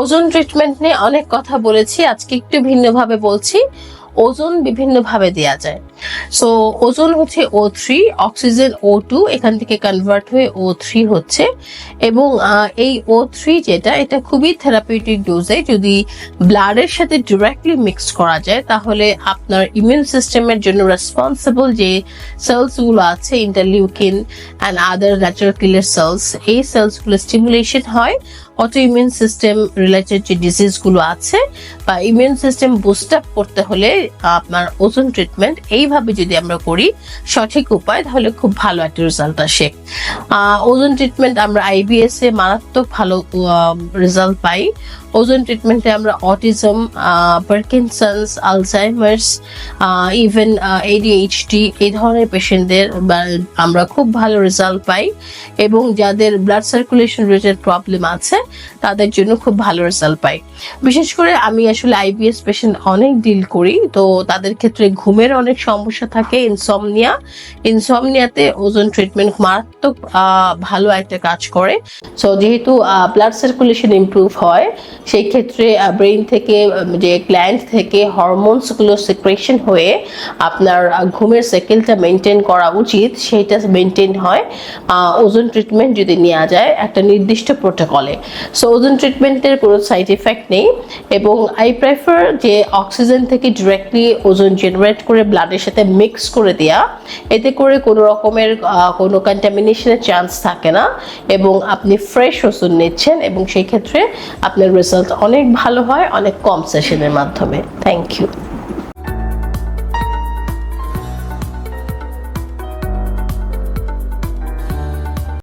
ওজন ট্রিটমেন্ট নিয়ে অনেক কথা বলেছি। আজকে একটু ভিন্নভাবে বলছি। ওজন বিভিন্নভাবে দেওয়া যায়। সো ওজন হচ্ছে O three oxygen O two এখান থেকে কনভার্ট হয়ে ও থ্রি হচ্ছে। এবং এই ও থ্রি যেটা, এটা খুবই থেরাপিউটিক ডোজে যদি ব্লাডের সাথে ডিরেক্টলি মিক্স করা যায়, তাহলে আপনার ইমিউন সিস্টেমের জন্য রেসপন্সিবল যে সেলসগুলো আছে interleukin and other natural killer cells এই সেলসগুলো স্টিমুলেশন হয়। অটো ইমিউন সিস্টেম রিলেটেড যে ডিজিজগুলো আছে, বা ইমিউন সিস্টেম বুস্ট আপ করতে হলে আপনার ওজন ট্রিটমেন্ট এইভাবে যদি আমরা করি, সঠিক উপায়, তাহলে খুব ভালো একটা রেজাল্ট আসে। ওজন ট্রিটমেন্ট আমরা আইবিএস এ মারাত্মক ভালো রেজাল্ট পাই। ওজন ট্রিটমেন্টে আমরা autism Parkinson's Alzheimer's even ADHD এই ধরনের পেশেন্টদের আমরা খুব ভালো রেজাল্ট পাই। এবং যাদের ব্লাড সার্কুলেশন রিলেটেড প্রবলেম আছে, তাদের জন্য খুব ভালো রেজাল্ট পাই। বিশেষ করে আমি আসলে আইবিএস পেশেন্ট অনেক ডিল করি, তো তাদের ক্ষেত্রে ঘুমের অনেক সমস্যা থাকে ইনসমনিয়া ইনসমনিয়াতে ওজন ট্রিটমেন্ট মারাত্মক ভালো একটা কাজ করে। সো যেহেতু ব্লাড সার্কুলেশন ইমপ্রুভ হয় সেই ক্ষেত্রে ব্রেইন থেকে যে গ্ল্যান্ড থেকে হরমোনসগুলো সিক্রেশন হয়ে আপনার ঘুমের সাইকেলটা মেনটেন করা উচিত, সেইটা মেনটেন হয়। ওজন ট্রিটমেন্ট যদি নেওয়া যায়, একটা নির্দিষ্ট প্রোটোকলে সো ওজন ট্রিটমেন্টের কোনো সাইড এফেক্ট নেই এবং আই প্রেফার যে অক্সিজেন থেকে ডিরেক্টলি ওজন জেনারেট করে ব্লাডের সাথে মিক্স করে দেওয়া এতে করে কোনো রকমের কোনো কন্টামিনেশনের চান্স থাকে না এবং আপনি ফ্রেশ ওজন নিচ্ছেন এবং সেই ক্ষেত্রে আপনার রেজাল্ট অনেক ভালো হয় অনেক কম সেশনের মাধ্যমে। Thank you